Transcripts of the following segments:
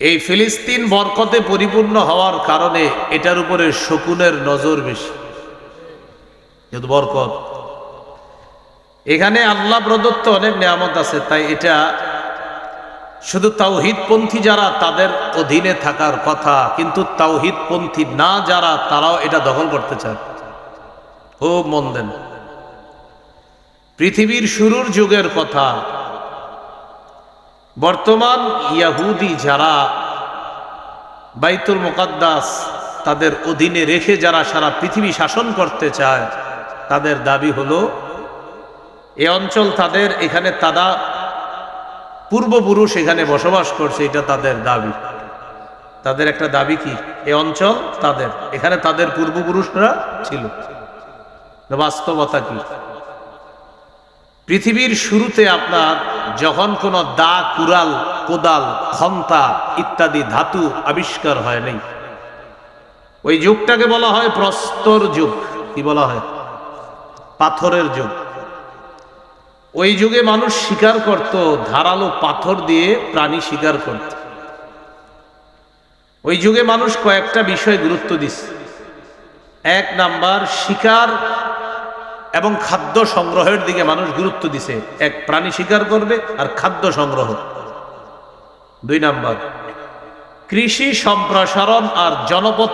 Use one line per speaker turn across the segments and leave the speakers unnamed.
এই ফিলিস্তিন বরকতে পরিপূর্ণ হওয়ার কারণে এটার উপরে শকুনের নজর বেশি। যেহেতু বরকত, এখানে আল্লাহ প্রদত্ত অনেক নিয়ামত আছে, তাই এটা শুধু তাওহিদপন্থী যারা তাদের অধীনে থাকার কথা, কিন্তু তাওহিদপন্থী না যারা, তারাও এটা দখল করতে চায়। খুব মন দেন। পৃথিবীর শুরুর যুগের কথা বর্তমান ইয়াহুদি যারা বাইতুল মুকাদ্দাস তাদের অধীনে রেখে যারা সারা পৃথিবী শাসন করতে চায়, তাদের দাবি হলো, এ অঞ্চল তাদের এখানে তারা পূর্বপুরুষ এখানে বসবাস করছে, এটা তাদের দাবি। তাদের একটা দাবি কি? এ অঞ্চল তাদের, এখানে তাদের পূর্বপুরুষরা ছিল। বাস্তবতা কি? পৃথিবীর শুরুতে আপনার যখন কোনো দা কুরাল কোদাল ক্ষমতা ইত্যাদি ধাতু আবিষ্কার হয় নাই ওই যুগটাকে বলা হয় প্রস্তর যুগ। কি বলা হয়? পাথরের যুগ। ওই যুগে মানুষ শিকার করত, ধারালো পাথর দিয়ে প্রাণী শিকার করত। ওই যুগে মানুষ কয়েকটা বিষয় গুরুত্ব দিচ্ছে এক নাম্বার, শিকার এবং খাদ্য সংগ্রহের দিকে মানুষ গুরুত্ব দিছে। এক প্রাণী শিকার করবে আর খাদ্য সংগ্রহ। দুই নাম্বার, কৃষি সম্প্রসারণ আর জনপদ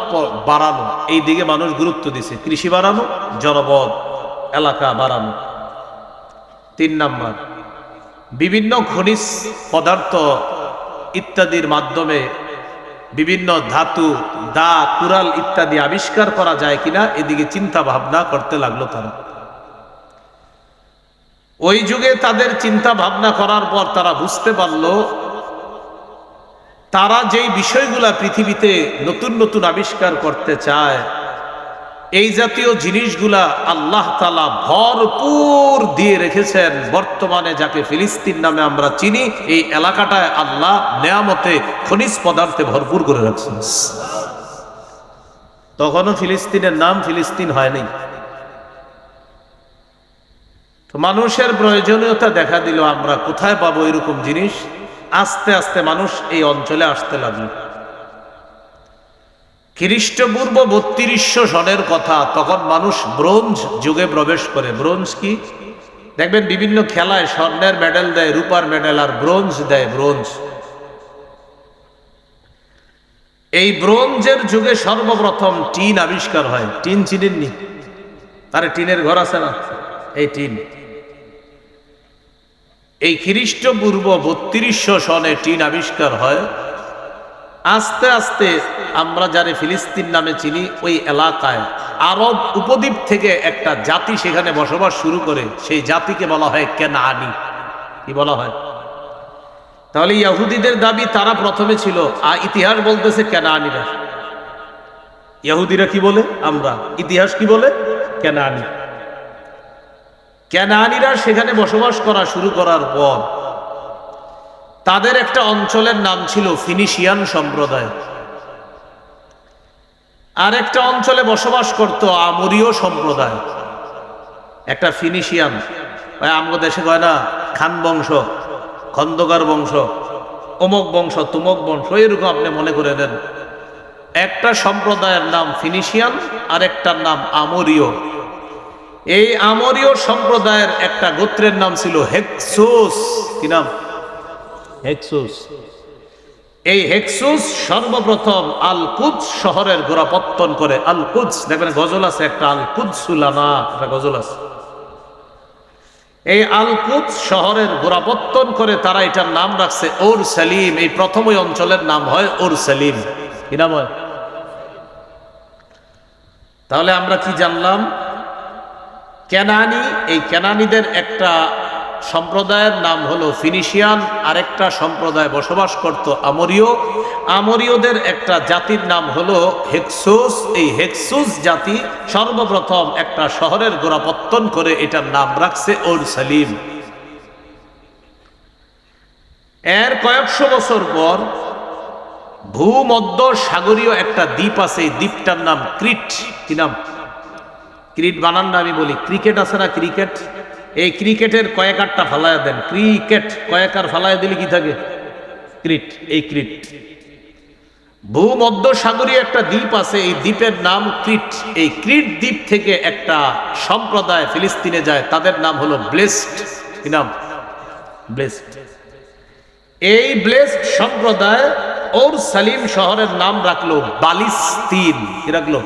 বাড়ানো। এই দিকে মানুষ গুরুত্ব দিছে। কৃষি বাড়ানো, জনপদ, এলাকা বাড়ানো। তিন নাম্বার, বিভিন্ন খনিজ পদার্থ ইত্যাদির মাধ্যমে বিভিন্ন ধাতু, দা কুরাল ইত্যাদি আবিষ্কার করা যায় কিনা, এদিকে চিন্তা ভাবনা করতে লাগল তারা। ওই যুগে তাদের চিন্তা ভাবনা করার পর তারা বুঝতে পারল, তারা যেই বিষয়গুলা পৃথিবীতে নতুন নতুন আবিষ্কার করতে চায়, এই জাতীয় জিনিসগুলা আল্লাহ তালা ভরপুর দিয়ে রেখেছেন। বর্তমানে যাকে ফিলিস্তিন নামে আমরা চিনি, এই এলাকাটায় আল্লাহ নেয়ামতে খনিজ পদার্থে ভরপুর করে রাখছেন। তখনও ফিলিস্তিনের নাম ফিলিস্তিন হয়নি। তো মানুষের প্রয়োজনীয়তা দেখা দিল আমরা কোথায় পাবো এরকম জিনিস? আস্তে আস্তে মানুষ এই অঞ্চলে আসতে লাগল। খ্রিস্টপূর্ব বত্রিশশো সনের কথা, তখন মানুষ ব্রোঞ্জ যুগে প্রবেশ করে। ব্রোঞ্জ কি? দেখবেন বিভিন্ন খেলায় স্বর্ণের মেডেল দেয়, রূপার মেডেল, আর ব্রোঞ্জ দেয়, ব্রোঞ্জ। এই ব্রোঞ্জের যুগে সর্বপ্রথম টিন আবিষ্কার হয়। টিন চিনেননি? তারে টিনের ঘর আছে না? এই টিন। এই খ্রিস্টপূর্ব বত্রিশশো সনে টিন আবিষ্কার হয়। আস্তে আস্তে আমরা যারে ফিলিস্তিন নামে চিনি, ওই এলাকায় আরব উপদ্বীপ থেকে একটা জাতি সেখানে বসবাস শুরু করে। সেই জাতিকে বলা হয় কেনানি। কি বলা হয়? তাহলে ইয়াহুদিদের দাবি তারা প্রথমে ছিল আর ইতিহাস বলতেছে কেনানিরা। ইয়াহুদিরা কি বলে? আমরা। ইতিহাস কি বলে? কেনানি। কেনানিরা সেখানে বসবাস করা শুরু করার পর তাদের একটা অঞ্চলের নাম ছিল ফিনিশিয়ান সম্প্রদায়। আর একটা অঞ্চলে বসবাস করত আমরীয় সম্প্রদায়। একটা ফিনিশিয়ান আমগো দেশে কয় না, খান বংশ, খন্দকার বংশ, অমুক বংশ, তুমক বংশ, এরকম আপনি মনে করে নেন একটা সম্প্রদায়ের নাম ফিনিশিয়ান আর একটার নাম আমরীয়। এই আমরীয় সম্প্রদায়ের একটা গোত্রের নাম ছিল হেক্সোস। কি নাম? হেক্সুস। এই হেক্সুস সর্বপ্রথম আল কুদস শহরের গোড়াপত্তন করে। আল কুদস দেখবেন গজল আছে একটা আল কুদসুলানা একটা গজল আছে। এই আল কুদস শহরের গোড়াপত্তন করে তারা এটার নাম রাখছে ওর সালিম এই প্রথম ওই অঞ্চলের নাম হয় ওর সালিম কি নাম হয়? তাহলে আমরা কি জানলাম? কেনানি, এই কেনানিদের একটা সম্প্রদায়ের নাম হলো ফিনিশিয়ান, আরেকটা সম্প্রদায় বসবাস করত আমরীয়। আমরীয়দের একটা জাতির নাম হলো হেক্সুস। এই হেক্সুস জাতি সর্বপ্রথম একটা শহরের গোড়াপত্তন করে এটার নাম রাখছে ওর সালিম এর কয়েকশো বছর পর ভূমধ্য সাগরীয় একটা দ্বীপ আছে, এই দ্বীপটার নাম ক্রিট। কি নাম? ক্রিট বানান না, আমি বলি, ক্রিকেট আছে না ক্রিকেট? এই ক্রিকেটের কয়েকারটা ফালায়া দেন। ক্রিকেট কয়েকার ফালায়া দিলে কি থাকে? ক্রিট, এই ক্রিট। ভূমধ্য সাগরীয় একটা দ্বীপ আছে, এই দ্বীপের নাম ক্রিট। এই ক্রিট দ্বীপ থেকে একটা সম্প্রদায় ফিলিস্তিনে যায়, তাদের নাম হলো ব্লেসড। কি নাম? ব্লেসড। এই ব্লেসড সম্প্রদায় ওর সালিম শহরের নাম রাখল বালিস্তিন। কি রাখল?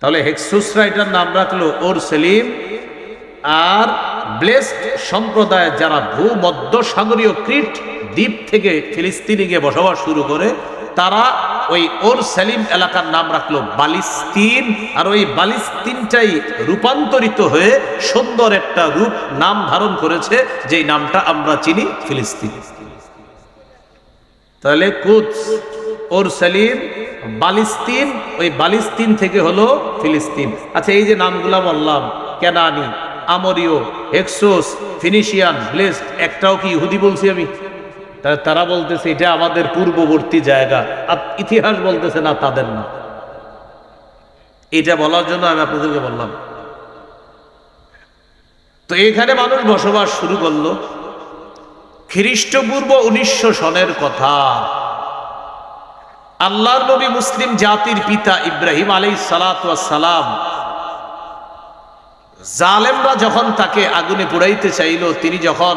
তাহলে হেক্সুসরা এটার নাম রাখল ওর সেলিম আর ব্লেসড সম্প্রদায় যারা ভূমধ্য সাগরীয় ক্রিট দ্বীপ থেকে ফিলিস্তিনে গিয়ে বসবাস শুরু করে, তারা ওই ওর সেলিম এলাকার নাম রাখল বালিস্তিন। আর ওই বালিস্তিনটাই রূপান্তরিত হয়ে সুন্দর একটা রূপ নাম ধারণ করেছে, যেই নামটা আমরা চিনি ফিলিস্তিন। তাহলে কুচ ওর সেলিম বালিস্তিন, ওই বালিস্তিন থেকে হলো ফিলিস্তিন। আচ্ছা এই যে নামগুলা বললাম, কেনানি, আমরীয়, হেক্সোস, ফিনিশিয়ান, ব্লেসড, একটাও কি ইহুদি বলছি আমি? তারা বলতেছে এটা আমাদের পূর্ববর্তী জায়গা। আর ইতিহাস বলতেছে না, তাদের না। এটা বলার জন্য আমি আপনাদেরকে বললাম। তো এখানে মানুষ বসবাস শুরু করল। খ্রিস্টপূর্ব উনিশশো সনের কথা। আল্লাহর নবী মুসলিম জাতির পিতা ইব্রাহিম আলী সালাম। জালেমরা যখন তাকে আগুনে পুড়াইতে চাইল, তিনি যখন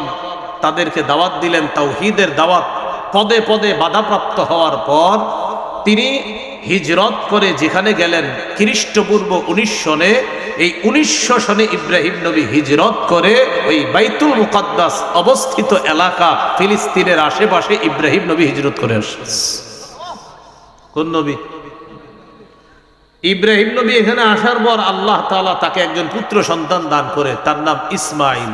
তাদেরকে দাওয়াত দিলেন, তাওহীদের দাওয়াত পদে পদে বাধাপ্রাপ্ত হওয়ার পর, তিনি হিজরত করে যেখানে গেলেন, খ্রিস্টপূর্ব উনিশ সনে, এই উনিশশো সনে ইব্রাহিম নবী হিজরত করে ওই বাইতুল মুকাদ্দাস অবস্থিত এলাকা ফিলিস্তিনের আশেপাশে ইব্রাহিম নবী হিজরত করে আসছে কোন নবী? ইব্রাহিম নবী এখানে আসার পর আল্লাহ তাআলা তাকে একজন পুত্র সন্তান দান করে, তার নাম ইসমাইল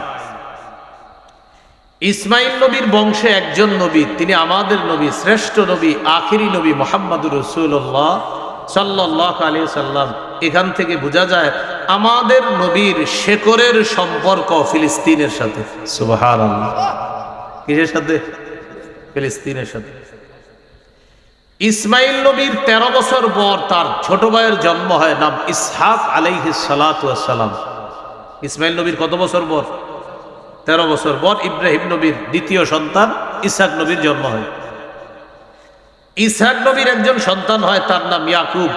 ইসমাইল নবীর বংশে একজন নবী, তিনি আমাদের নবী, শ্রেষ্ঠ নবী, আখিরি নবী মোহাম্মদুর রসুল্লাহ সাল্লাহ আলী সাল্লাম এখান থেকে বোঝা যায়, আমাদের নবীর শেকরের সম্পর্ক ফিলিস্তিনের সাথে। সুবাহার কিসের সাথে? ফিলিস্তিনের সাথে। ইসমাইল নবীর ১৩ বছর পর তার ছোট ভাইয়ের জন্ম হয়, নাম ইসহাক আলাইহিস সালাম। ইসমাইল নবীর কত বছর পর? তেরো বছর পর ইব্রাহিম নবীর দ্বিতীয় সন্তান ইসহাক নবীর জন্ম হয়। ইসহাক নবীর একজন সন্তান হয়, তার নাম ইয়াকুব।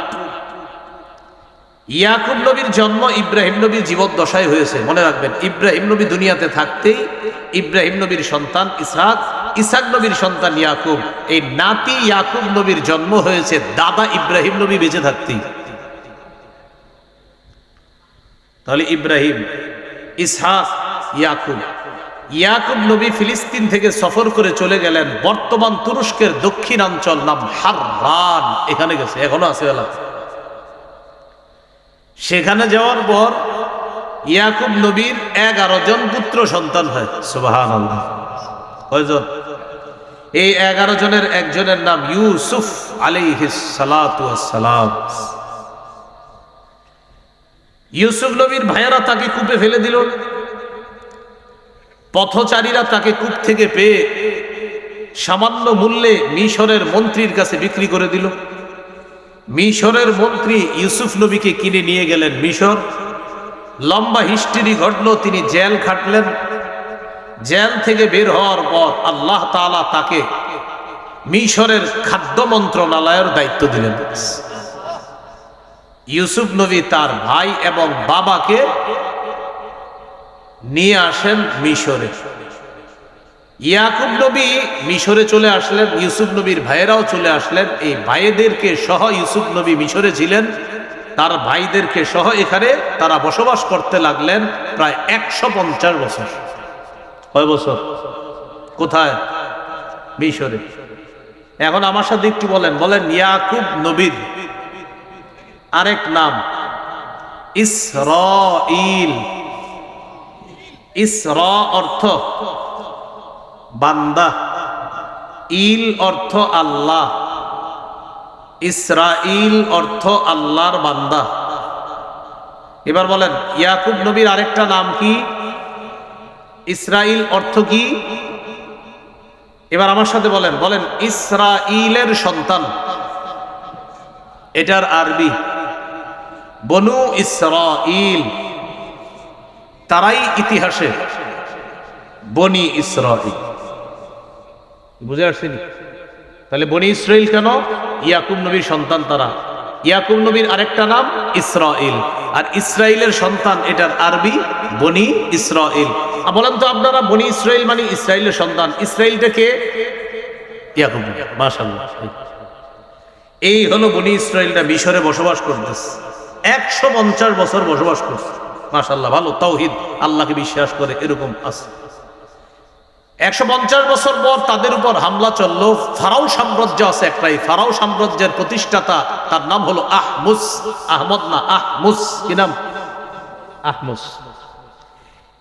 ইয়াকুব নবীর জন্ম ইব্রাহিম নবীর জীবদ্দশায় হয়েছে, মনে রাখবেন। ইব্রাহিম নবী দুনিয়াতে থাকতেই ইব্রাহিম নবীর সন্তান ইসহাক ইসহাক নবীর সন্তান ইয়াকুব। এই নাতি ইয়াকুব নবীর জন্ম হয়েছে দাদা ইব্রাহিম নবী বেঁচে থাকতেই। তাহলে ইব্রাহিম, ইসহাক, ইয়াকুব। ইয়াকুব নবী ফিলিস্তিন থেকে সফর করে চলে গেলেন বর্তমান তুরস্কের দক্ষিণাঞ্চল নাম হাররান। এখানে গেছে, এখনও আছে এলাকা সেখানে যাওয়ার পর ইয়াকুব নবীর এগারো জন পুত্র সন্তান হয়। আল্লাহ কয়জন? এই এগারো জনের একজনের নাম ইউসুফ সালাম ইউসুফ নবীর ভাইয়েরা তাকে কূপে ফেলে দিল। পথচারীরা তাকে কূপ থেকে পেয়ে সামান্য মূল্যে মিশরের মন্ত্রীর কাছে বিক্রি করে দিল। মিশরের মন্ত্রী ইউসুফ নবীকে কিনে নিয়ে গেলেন মিশর। লম্বা হিস্ট্রি ঘটল, তিনি জেল খাটলেন। জেল থেকে বের হওয়ার পর আল্লাহ তাআলা তাকে মিশরের খাদ্য মন্ত্রণালয়ের দায়িত্ব দিলেন। ইউসুফ নবী তার ভাই এবং বাবাকে নিয়ে আসেন মিশরে। ইয়াকুব নবী মিশরে চলে আসলেন, ইউসুফ নবীর ভাইয়েরাও চলে আসলেন। এই ভাইদেরকে সহ ইউসুফ নবী মিশরে ছিলেন। তার ভাইদেরকে সহ এখানে তারা বসবাস করতে লাগলেন প্রায় একশো পঞ্চাশ বছর। কয় বছর? কোথায়? মিশরে। এখন আমার সাথে একটু বলেন। বলেন, ইয়াকুব নবীর আরেক নাম। ইসরাইল ইসর অর্থ বান্দা। ইল অর্থ আল্লাহ। ইসরাইল অর্থ আল্লাহর বান্দা। এবার বলেন, ইয়াকুব নবীর আরেকটা নাম কি? ইসরাইল অর্থ কি? এবার আমার সাথে বলেন বলেন, ইসরাইলের সন্তান। এটার আরবি। বনু ইসরাইল। তারাই ইতিহাসে বনি ইসরাইল। বুঝে আসছেন? তাহলে বনি ইসরাইল কেন? ইয়াকুব নবীর সন্তান তারা। ইয়াকুব নবীর আরেকটা নাম ইসরাইল। আর ইসরাইলের সন্তান এটার আরবি বনি ইসরাইল। বলেন তো আপনারা বনি ইসরাইল মানে ইসরাইলের সন্তান। ইসরাইলটা কে? ইয়াকুব মাশাল্লাহ এই হলো বনি ইসরাইলটা মিশরে বসবাস করতেছে। একশো পঞ্চাশ বছর বসবাস করছে। মাশাল্লাহ ভালো, তাওহিদ, আল্লাহকে বিশ্বাস করে, এরকম আছে। একশো পঞ্চাশ বছর পর তাদের উপর হামলা চলল। ফারাও সাম্রাজ্য আছে একটাই ফারাও সাম্রাজ্যের প্রতিষ্ঠাতা, তার নাম হলো আহমুস। আহমদ না, আহমুস। কি নাম? আহমুস।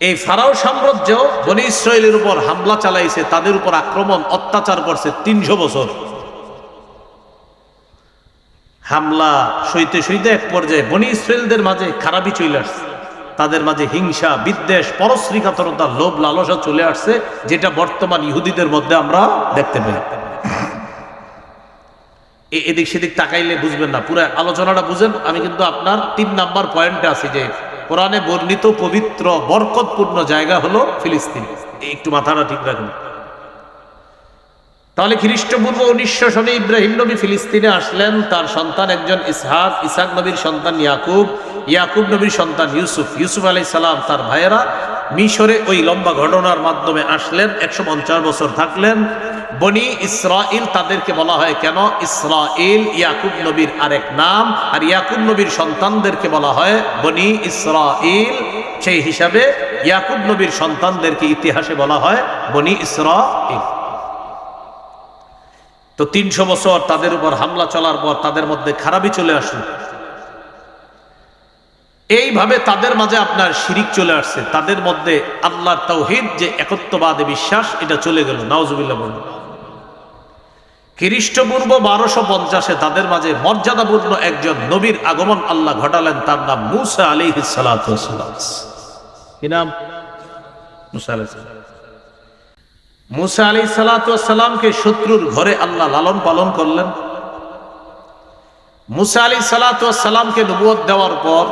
এই ফারাও সাম্রাজ্য বনি ইসরায়েলের উপর হামলা চালাইছে, তাদের উপর আক্রমণ, অত্যাচার করছে তিনশো বছর। হামলা সইতে সইতে এক পর্যায়ে বনি ইসরায়েলদের মাঝে খারাপই চলে আসছে। তাদের মাঝে হিংসা, বিদ্বেষ, পরশ্রীকাতরতা, লোভ, লালসা চলে আসছে, যেটা বর্তমান ইহুদিদের মধ্যে আমরা দেখতে পাই। এদিক সেদিক তাকাইলে বুঝবেন না, পুরো আলোচনাটা বুঝেন, আমি কিন্তু আপনার তিন নাম্বার পয়েন্টে আছি যে কোরআনে বর্ণিত পবিত্র, বরকতপূর্ণ জায়গা হলো ফিলিস্তিন। একটু মাথাটা ঠিক রাখুন। তাহলে খ্রিস্টপূর্ব উনিশশো সনে ইব্রাহিম নবী ফিলিস্তিনে আসলেন, তার সন্তান একজন ইসহাক ইসাক নবীর সন্তান ইয়াকুব ইয়াকুব নবীর সন্তান ইউসুফ। ইউসুফ আলাই সালাম তার ভাইয়েরা মিশরে ওই লম্বা ঘটনার মাধ্যমে আসলেন, একশো পঞ্চাশ বছর থাকলেন। বনি ইসরাইল তাদেরকে বলা হয় কেন? ইসরাইল ইয়াকুব নবীর আরেক নাম, আর ইয়াকুব নবীর সন্তানদেরকে বলা হয় বনি ইসরাইল সেই হিসাবে ইয়াকুব নবীর সন্তানদেরকে ইতিহাসে বলা হয় বনি ইসরাইল তো তিনশো বছর তাদের উপর হামলা চলার পর তাদের মধ্যে খারাপই চলে আসলো। এইভাবে তাদের মাঝে আপনার শিরিক চলে আসছে। তাদের মধ্যে আল্লাহর তৌহিদ যে একত্ববাদে বিশ্বাস, এটা চলে গেল। নাওজুবিল্লাহ বলল খ্রিস্টপূর্ব বারোশো পঞ্চাশে তাদের মাঝে মর্যাদাপূর্ণ একজন নবীর আগমন আল্লাহ ঘটালেন, তার নাম মুসা আলী নাম? মুসা আলী সালাতামকে শত্রুর ঘরে আল্লাহ লালন পালন করলেন। মুসা আলী সালাতামকে নবুয়ত দেওয়ার পর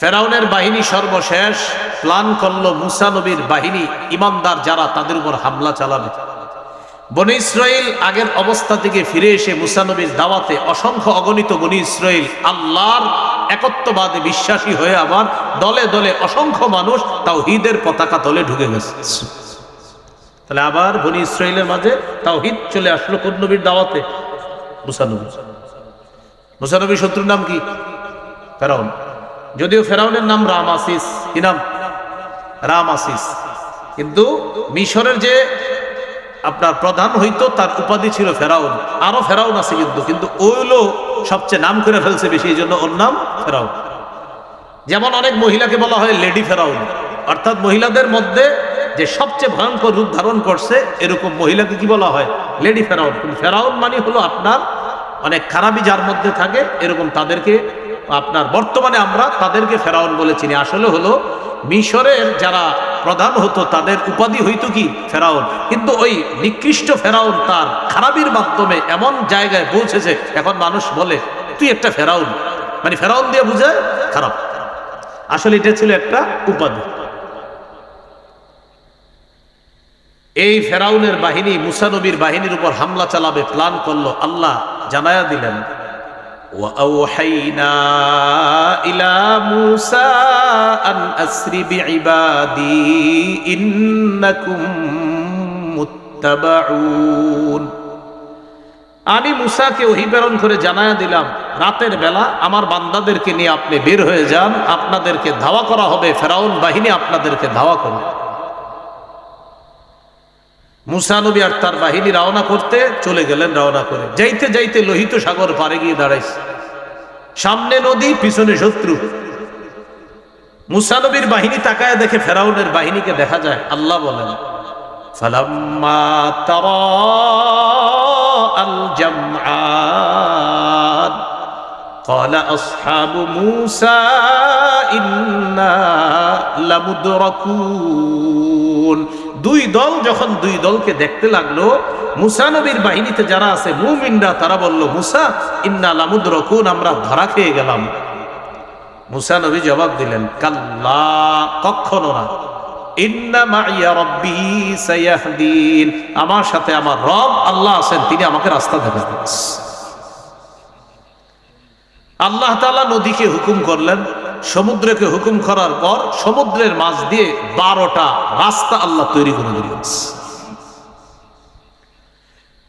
ফেরাউনের বাহিনী সর্বশেষ প্ল্যান করল মুসা নবীর বাহিনী ইমানদার যারা তাদের উপর হামলা চালাবে। বনি ইসরায়েল আগের অবস্থা থেকে ফিরে এসে মুসানবীর দাওয়াতে অসংখ্য অগণিত বনি ইসরায়েল আল্লাহর একত্ববাদে বিশ্বাসী হয়ে আবার দলে দলে অসংখ্য মানুষ তাওহিদের পতাকা তলে ঢুকে গেছে। তাহলে আবার বনি ইসরায়েলের মাঝে তাওহিদ চলে আসলো নবীর দাওয়াতে? মুসানবী মুসানবীর শত্রুর নাম কি? ফেরাউন। যদিও ফেরাউনের নাম রাম আসিস কি নাম? রাম আসিস কিন্তু মিশরের যে আপনার প্রধান হইতো তার উপাধি ছিল ফেরাউন। আরও ফেরাউন আছে কিন্তু কিন্তু ওইলো সবচেয়ে নাম করে ফেলছে বেশি, এই জন্য ওর নাম ফেরাউন। যেমন অনেক মহিলাকে বলা হয় লেডি ফেরাউন। অর্থাৎ মহিলাদের মধ্যে যে সবচেয়ে ভয়ঙ্কর রূপ ধারণ করছে, এরকম মহিলাকে কি বলা হয়? লেডি ফেরাউন। ফেরাউন মানে হলো আপনার অনেক খারাপই যার মধ্যে থাকে, এরকম তাদেরকে আপনার বর্তমানে আমরা তাদেরকে ফেরাউন বলে চিনি। আসলে হলো মিশরের যারা প্রধান হতো তাদের উপাধি হইতো কি? ফেরাউন। কিন্তু ওই নিকৃষ্ট ফেরাউন তার খারাপির মাধ্যমে এমন জায়গায় পৌঁছেছে, এখন মানুষ বলে, তুই একটা ফেরাউন। মানে ফেরাউন দিয়ে বুঝায়, খারাপ। আসলে এটা ছিল একটা উপাধি। এই ফেরাউনের বাহিনী মুসানবীর বাহিনীর উপর হামলা চালাবে, প্ল্যান করল। আল্লাহ জানায়া দিলেন وأوحينا إلى موسى أن أسر بعبادي إنكم متبعون আমি মুসাকে ওহি প্রেরণ করে জানায়া দিলাম রাতের বেলা আমার বান্দাদেরকে নিয়ে আপনি বের হয়ে যান আপনাদেরকে ধাওয়া করা হবে ফেরাউন বাহিনী আপনাদেরকে ধাওয়া করবে মুসা নবী আর তার বাহিনী রওনা করতে চলে গেলেন রওনা করে যাইতে যাইতে লোহিত সাগর পারে গিয়ে দাঁড়াইছে সামনে নদী পিছনে শত্রু মুসা নবীর বাহিনী তাকায় দেখে ফেরাউনের বাহিনীকে দেখা যায় আল্লাহ বলেন ফালাম্মা তারা আল জামআন قال أصحاب موسى إنا لمدركون দুই দল যখন দুই দলকে দেখতে লাগল, মুসা নবীর বাহিনীতে যারা আছে, মুমিনরা, তারা বলল, মুসা, ইন্না লামুদ্রকুন, আমরা ধরা খেয়ে গেলাম। মুসা নবী জবাব দিলেন, কাল্লা কখনো না। আমার সাথে আমার রব আল্লাহ আছেন, তিনি আমাকে রাস্তা দেখাবেন আল্লাহ নদীকে হুকুম করলেন সমুদ্রকে হুকুম করার পর সমুদ্রের মাঝ দিয়ে বারোটা রাস্তা আল্লাহ তৈরি করে দিলেন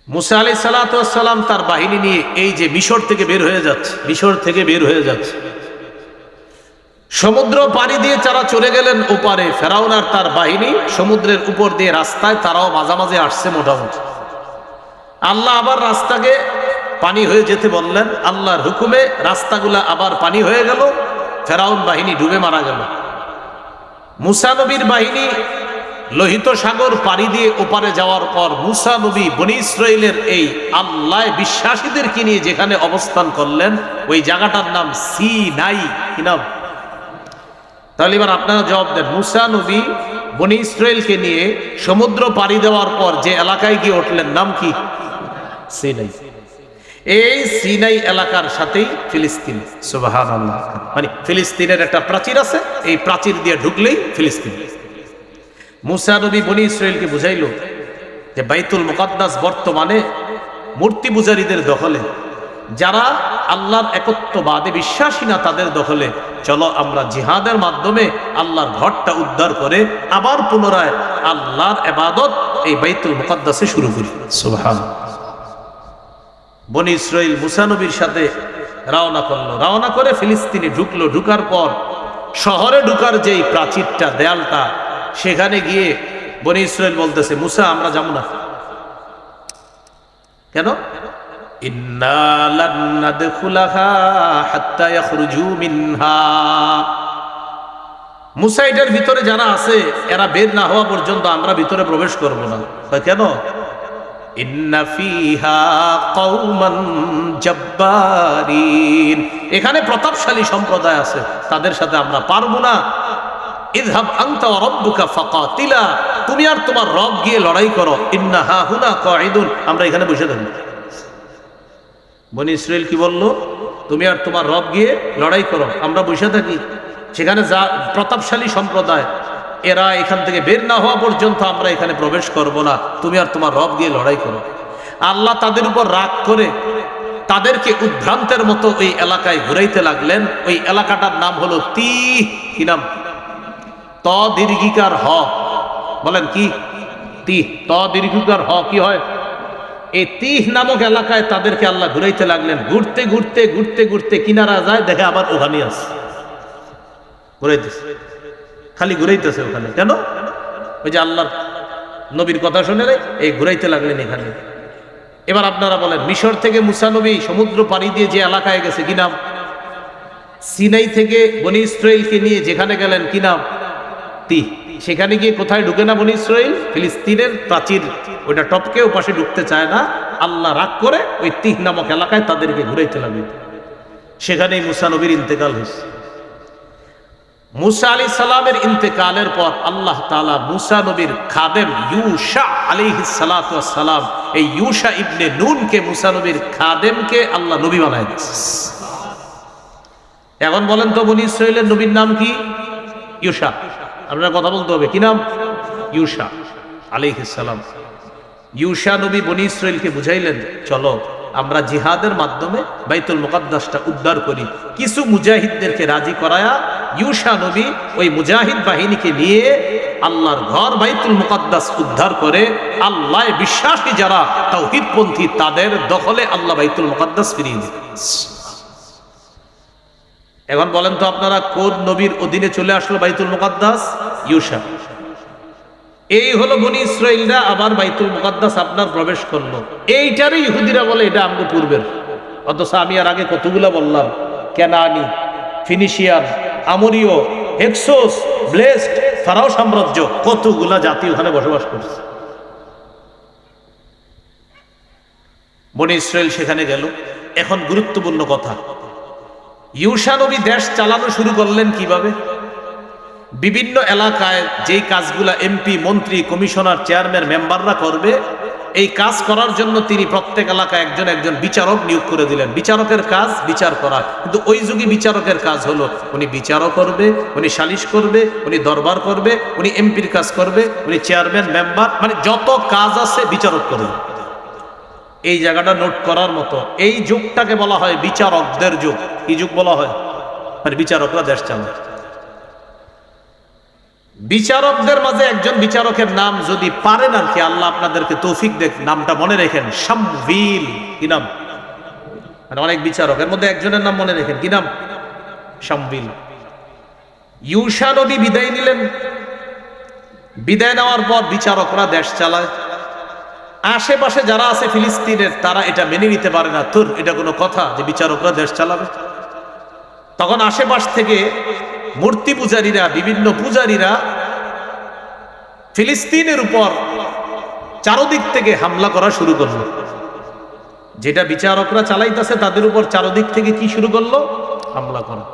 মুসা আলি সালাম তার বাহিনী নিয়ে এই যে মিশর থেকে বের হয়ে যাচ্ছে, মিশর থেকে বের হয়ে যাচ্ছে। সমুদ্র পাড়ি দিয়ে তারা চলে গেলেন ওপারে ফেরাউন আর তার বাহিনী, সমুদ্রের উপর দিয়ে রাস্তায় তারাও মাঝামাঝি আসছে মোটামুটি। আল্লাহ আবার রাস্তাকে পানি হয়ে যেতে বললেন, আল্লাহর হুকুমে রাস্তাগুলা আবার পানি হয়ে গেল ফেরাউন বাহিনী ডুবে মারা গেল। মুসা নবীর বাহিনী লোহিত সাগর পাড়ি দিয়ে ওপারে যাওয়ার পর মুসা নবী বনি ইসরায়েলের এই আল্লাহ বিশ্বাসীদেরকে নিয়ে যেখানে অবস্থান করলেন, ওই জায়গাটার নাম সি নাই কি নাম? তাহলে এবার আপনারা জবাব দেন, মুসা নবী বনি ইসরায়েলকে নিয়ে সমুদ্র পাড়ি দেওয়ার পর যে এলাকায় গিয়ে উঠলেন, নাম কি? সিনাই। এই সিনাই এলাকার সাথেই ফিলিস্তিন। মানে ফিলিস্তিনের একটা প্রাচীর আছে, এই প্রাচীর দিয়ে ঢুকলেই ফিলিস্তিন। মুসা নবী বনি ইসরায়েলকে বুঝাইল যে বাইতুল মুকাদ্দাস বর্তমানে মূর্তি পূজারীদের দখলে। যারা আল্লাহর একত্ববাদে বিশ্বাসী না, তাদের দখলে। চলো আমরা জিহাদের মাধ্যমে আল্লাহর ঘরটা উদ্ধার করে আবার পুনরায় আল্লাহর এবাদত এই বাইতুল মুকাদ্দাসে শুরু করি। সুবহান বনি ইসরাইল মুসানবীর সাথে রওনা করল। রওনা করে ফিলিস্তিনে ঢুকলো। ঢুকার পর শহরে ঢুকার যেই প্রাচীরটা, দেয়ালটা, সেখানে গিয়ে বনি ইসরায়েল বলতেছে, মুসা, আমরা যাব না। কেন? ভিতরে যারা আছে, এরা বের না হওয়া পর্যন্ত আমরা ভিতরে প্রবেশ করব না। কেন? এখানে প্রতাপশালী সম্প্রদায় আছে, তাদের সাথে আমরা পারব না। ইযহাব আনতা ওয়া রাব্বুকা ফাকাতিলা। তুমি আর তোমার রব গিয়ে লড়াই করো। ইন্না হা হুনা কাঈদুন। আমরা এখানে বসে থাকি বনি ইসরায়েল কি বলল? তুমি আর তোমার রব গিয়ে লড়াই করো। আমরা বসে থাকি। সেখানে যা প্রতাপশালী সম্প্রদায় এরা এখান থেকে বের না হওয়া পর্যন্ত আমরা এখানে প্রবেশ করব না। তুমি আর তোমার রব গিয়ে লড়াই করো। আল্লাহ তাদের উপর রাগ করে তাদেরকে উদ্ভ্রান্তের মতো ওই এলাকায় ঘুরাইতে লাগলেন। ওই এলাকাটার নাম হলো তি, কি নাম? ত দীর্ঘিকার হ। বলেন কি? তি, ত দীর্ঘিকার হ, কি হয়? এই তিহ নামক এলাকায় তাদেরকে আল্লাহ ঘুরাইতে লাগলেন। ঘুরতে ঘুরতে ঘুরতে ঘুরতে কিনারা যায়, দেখে আবার ওখানে আছে। ঘুরাইতেছে। খালি ঘুরাইতেছে ওখানে। কেন? ওই যে আল্লাহর নবীর কথা শুনে এই ঘুরাইতে লাগলেন এখানে। এবার আপনারা বলেন, মিশর থেকে মুসা নবী সমুদ্র পাড়ি দিয়ে যে এলাকায় গেছে, কি নাম? সিনাই থেকে বনি ইসরায়েলকে নিয়ে যেখানে গেলেন, কি নাম? তি। সেখানে গিয়ে কোথায় ঢুকে না বনি ইসরায়েল ফিলিস্তিনের প্রাচীর ওইটা টপকে ও পাশে ঢুকতে চায় না। আল্লাহ রাগ করে ওই তিহ নামক এলাকায় তাদেরকে ঘুরাইতে লাগবে সেখানেই মুসা নবীর ইন্তেকাল হয়েছে। মুসা আলী সালামের ইন্তেকালের পর আল্লাহ তালা মুসা নবীর খাদেম ইউসা আলী সালাম, এই ইউসা ইবনে নুনকে মুসা নবীর খাদেমকে আল্লাহ নবী বানায় দিচ্ছে এখন বলেন তো বনি ইসরায়েলের নবীর নাম কি? ইউসা আপনার কথা বলতে হবে। কি নাম? ইউসা আলিহিসাল্লাম ইউসা নবী বনি ইসরায়েলকে বুঝাইলেন, চলো, আমরা জিহাদের মাধ্যমে বাইতুল মুকাদ্দাসটা উদ্ধার করি। কিছু মুজাহিদদেরকে রাজি করায়া ইউসা নবী ওই মুজাহিদ বাহিনীকে নিয়ে আল্লাহর ঘর বাইতুল মুকাদ্দাস উদ্ধার করে আল্লাহ বিশ্বাসী যারা তাওহিদপন্থী তাদের দখলে আল্লাহ বাইতুল মুকাদ্দাস ফিরিয়ে দিলেন এখন বলেন তো আপনারা কোন নবীর অধীনে চলে আসলো বাইতুল মুকাদ্দাস? ইউসা। এই হলো বনি ইসরায়েলরা আবার বাইতুল মুকাদ্দাস আপনার প্রবেশ করল। এইটারই ইহুদিরা বলে এটা আমাকে পূর্বের। অথচ আমি আর আগে কতগুলা বললাম? কেনানি, ফিনিশিয়ান আমরীয়, হেক্সোস, ব্লেসড ফারাও সাম্রাজ্য, কতগুলা জাতি ওখানে বসবাস করছে। বনি ইসরায়েল সেখানে গেল। এখন গুরুত্বপূর্ণ কথা, ইউসা নবী দেশ চালানো শুরু করলেন কীভাবে? বিভিন্ন এলাকায় যেই কাজগুলা এমপি, মন্ত্রী, কমিশনার, চেয়ারম্যান, মেম্বাররা করবে এই কাজ করার জন্য তিনি প্রত্যেক এলাকায় একজন একজন বিচারক নিয়োগ করে দিলেন। বিচারকের কাজ বিচার করা। কিন্তু ওই যুগে বিচারকের কাজ হলো, উনি বিচারও করবে, উনি সালিশ করবে, উনি দরবার করবে, উনি এমপির কাজ করবে, উনি চেয়ারম্যান, মেম্বার মানে যত কাজ আছে বিচারক করবে এই জায়গাটা নোট করার মতো। এই যুগটাকে বলা হয় বিচারকদের যুগ। কি যুগ বলা হয়? মানে বিচারকরা দেশ চালায়। বিচারকদের মাঝে একজন বিচারকের নাম যদি পারেন আর কি, আল্লাহ আপনাদেরকে তৌফিক দেখ, নামটা মনে রেখেন, শামভিল, কি নাম? মানে অনেক বিচারক, এর মধ্যে একজনের নাম মনে রেখেন, কি নাম? শামভিল। ইউসা নবী বিদায় নিলেন। বিদায় নেওয়ার পর বিচারকরা দেশ চালায়। আশেপাশে যারা আছে ফিলিস্তিনের, তারা এটা মেনে নিতে পারে না। তোর, এটা কোনো কথা যে বিচারকরা দেশ চালাবে? তখন আশেপাশ থেকে মূর্তি পূজারীরা, বিভিন্ন পূজারীরা ফিলিস্তিনের উপর চারদিক থেকে হামলা করা শুরু করল। যেটা বিচারকরা চালাইতেছে, তাদের উপর চারদিক থেকে কি শুরু করল? হামলা করা।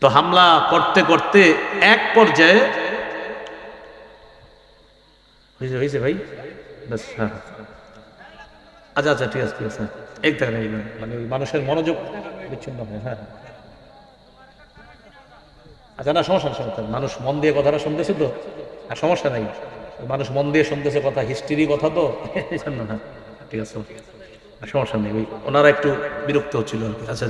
তো হামলা করতে করতে এক পর্যায়ে হয়েছে হয়েছে ভাই? হ্যাঁ। আচ্ছা আচ্ছা ঠিক আছে ঠিক আছে এক দেখেন মানে মানুষের মনোযোগ বিচ্ছিন্ন হয় হ্যাঁ। হ্যাঁ। আচ্ছা না, সমস্যা সমস্যা মানুষ মন দিয়ে কথাটা শুনতেছে তো, আর সমস্যা নাই। মানুষ মন দিয়ে শুনতেছে কথা হিস্ট্রি কথা তো না ঠিক আছে, সমস্যা নেই। ওনারা একটু বিরক্ত হচ্ছিল আচ্ছা।